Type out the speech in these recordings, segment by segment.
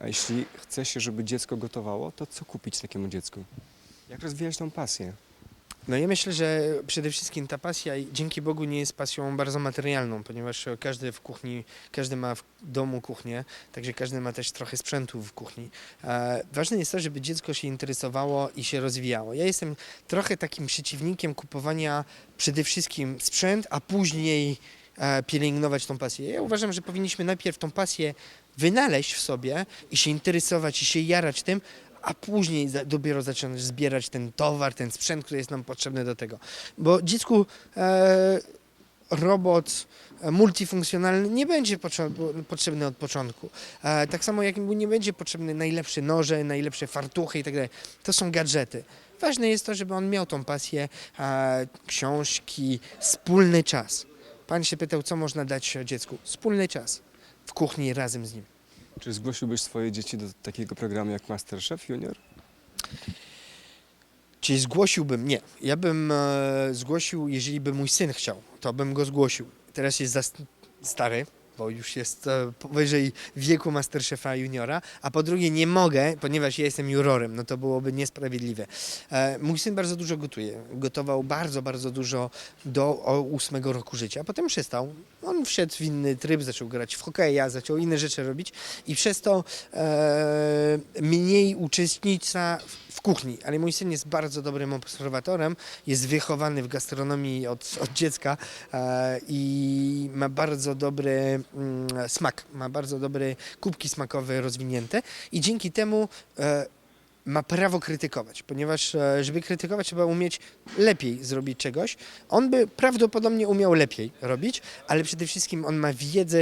A jeśli chce się, żeby dziecko gotowało, to co kupić takiemu dziecku? Jak rozwijać tą pasję? No ja myślę, że przede wszystkim ta pasja dzięki Bogu nie jest pasją bardzo materialną, ponieważ każdy w kuchni, każdy ma w domu kuchnię, także każdy ma też trochę sprzętu w kuchni. E, ważne jest to, żeby dziecko się interesowało i się rozwijało. Ja jestem trochę takim przeciwnikiem kupowania przede wszystkim sprzęt, a później pielęgnować tą pasję. Ja uważam, że powinniśmy najpierw tą pasję wynaleźć w sobie i się interesować i się jarać tym, a później dopiero zacząć zbierać ten towar, ten sprzęt, który jest nam potrzebny do tego. Bo dziecku e, robot e, multifunkcjonalny nie będzie potrze- potrzebny od początku. E, tak samo jak mu nie będzie potrzebny najlepsze noże, najlepsze fartuchy i tak dalej. To są gadżety. Ważne jest to, żeby on miał tą pasję, e, książki, wspólny czas. Pan się pytał, co można dać dziecku? Wspólny czas w kuchni razem z nim. Czy zgłosiłbyś swoje dzieci do takiego programu jak Masterchef Junior? Czy zgłosiłbym? Nie. Ja bym e, zgłosił, jeżeli by mój syn chciał, to bym go zgłosił. Teraz jest za st- stary, bo już jest e, powyżej wieku Masterchefa juniora, a po drugie nie mogę, ponieważ ja jestem jurorem, no to byłoby niesprawiedliwe. E, mój syn bardzo dużo gotuje. Gotował bardzo, bardzo dużo do ósmego roku życia. Potem przestał. On wszedł w inny tryb, zaczął grać w hokeja, zaczął inne rzeczy robić i przez to e, mniej uczestnictwa w- w kuchni. Ale mój syn jest bardzo dobrym obserwatorem, jest wychowany w gastronomii od, od dziecka e, i ma bardzo dobry mm, smak, ma bardzo dobre kubki smakowe rozwinięte i dzięki temu e, ma prawo krytykować, ponieważ e, żeby krytykować trzeba umieć lepiej zrobić czegoś. On by prawdopodobnie umiał lepiej robić, ale przede wszystkim on ma wiedzę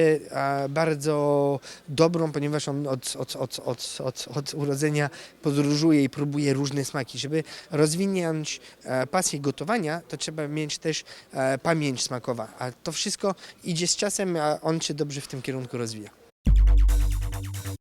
bardzo dobrą, ponieważ on od, od, od, od, od, od urodzenia podróżuje i próbuje różne smaki. Żeby rozwinąć e, pasję gotowania, to trzeba mieć też e, pamięć smakowa, a to wszystko idzie z czasem, a on się dobrze w tym kierunku rozwija.